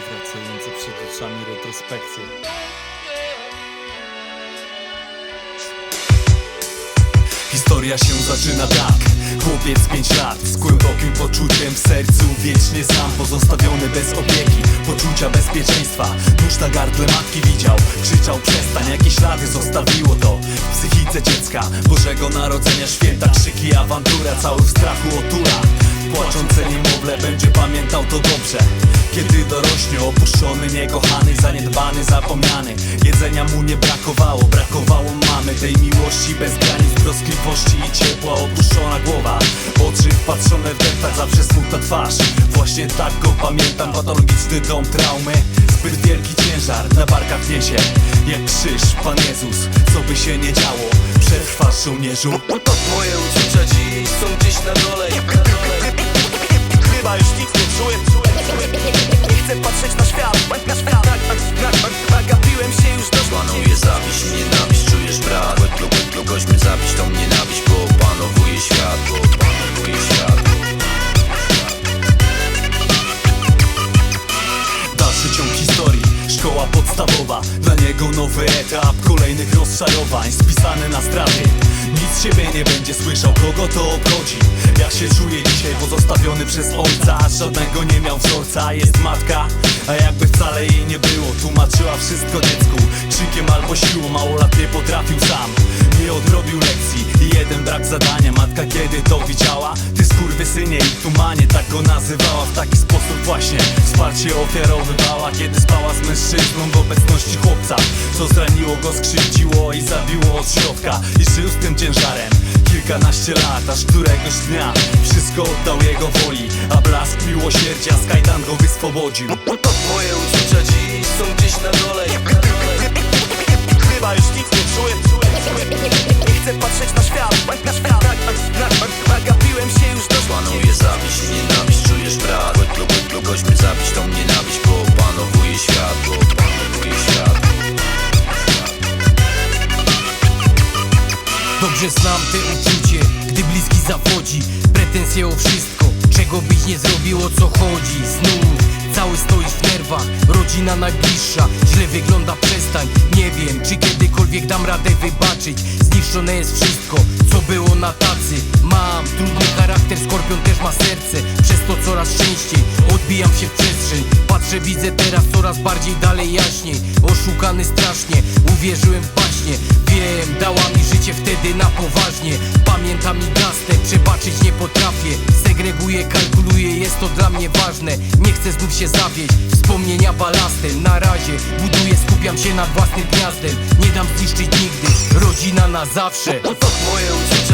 powracające przed oczami retrospekcje. Historia się zaczyna tak. Chłopiec 5 lat z głębokim poczuciem w sercu Wiecznie sam pozostawiony bez opieki Poczucia bezpieczeństwa. Nóż na gardle matki widział Krzyczał przestań, jakie ślady zostawiło to W psychice dziecka. Bożego Narodzenia święta Krzyki, awantura, cały w strachu otula Płaczące niemowlę będzie pamiętał to dobrze. Kiedy dorośnie opuszczony, niekochany, zaniedbany, zapomniany. Jedzenia mu nie brakowało, brakowało mamy. Tej miłości bez granic, troskliwości i ciepła Opuszczona głowa, oczy wpatrzone w deptak Zawsze smutna twarz, właśnie tak go pamiętam Patologiczny dom traumy, zbyt wielki ciężar Na barkach niesie, jak krzyż Pan Jezus Co by się nie działo, przetrwasz żołnierzu. Moje uczucia dziś są gdzieś na dole Chyba już nic nie czuję. Nie chcę patrzeć na świat, na świat. Na- na- na- Nagapiłem się już do Panuje zawiść nienawiść, czujesz brak. Łyklu, łyklu, gośmy zabić tą nienawiść Bo opanowuje świat, bo opanowuje świat. Dalszy ciąg historii, szkoła podstawowa niego nowy etap, kolejnych rozczarowań Spisany na straty. Nic siebie nie będzie słyszał, kogo to obchodzi. Jak się czuje dzisiaj pozostawiony przez ojca Żadnego nie miał wzorca, jest matka A jakby wcale jej nie było. Tłumaczyła wszystko dziecku Krzykiem albo siłą, małolat nie potrafił sam Nie odrobił lekcji. I jeden brak zadania Matka kiedy to widziała? Ty skurwysynie i tumanie Tak go nazywała. W taki sposób właśnie Wsparcie ofiarowywała Kiedy spała z mężczyzną w obecności chłopca Co zraniło go, skrzywdziło i zabiło od środka. I żył z tym ciężarem Kilkanaście lat, aż któregoś dnia Wszystko oddał jego woli A blask miłosierdzia z kajdan go wyswobodził. Moje uczucia dziś są gdzieś na dole Chyba już nic nie czuję, czuję, czuję. Nie chcę patrzeć na świat, na świat. Na- na- na- Nagapiłem się już do Panuje zawiść i nienawiść, czujesz brak. Łyklu, łyklu, gośmy zabić tą nienawiść Dobrze znam te uczucie, gdy bliski zawodzi Pretensje o wszystko, czego byś nie zrobił, o co chodzi. Znów, cały stoisz w nerwach, rodzina najbliższa. Źle wygląda, przestań, nie wiem, czy kiedykolwiek dam radę wybaczyć. Zniszczone jest wszystko, co było na tacy. Mam trudny charakter, skorpion też ma serce. Przez to coraz częściej odbijam się w przestrzeń. Patrzę, widzę teraz coraz bardziej dalej jaśniej. Oszukany strasznie, uwierzyłem w baśnie Wiem, dała mi życie wtedy na poważnie. Pamiętam i gasnę, przebaczyć nie potrafię. Segreguję, kalkuluję, jest to dla mnie ważne. Nie chcę znów się zawieść, wspomnienia balastem Na razie. Buduję, skupiam się nad własnym gniazdem. Nie dam zniszczyć nigdy, rodzina na zawsze. Moje uczucia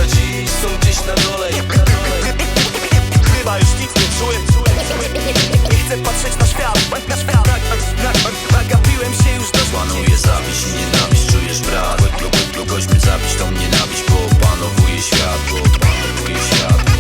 Nagapiłem się już do Panuję zawiść i nienawiść, czujesz brat Łyklu, łyklu, gośćmy zabić tą nienawiść Bo opanowuje świat, bo opanowuje świat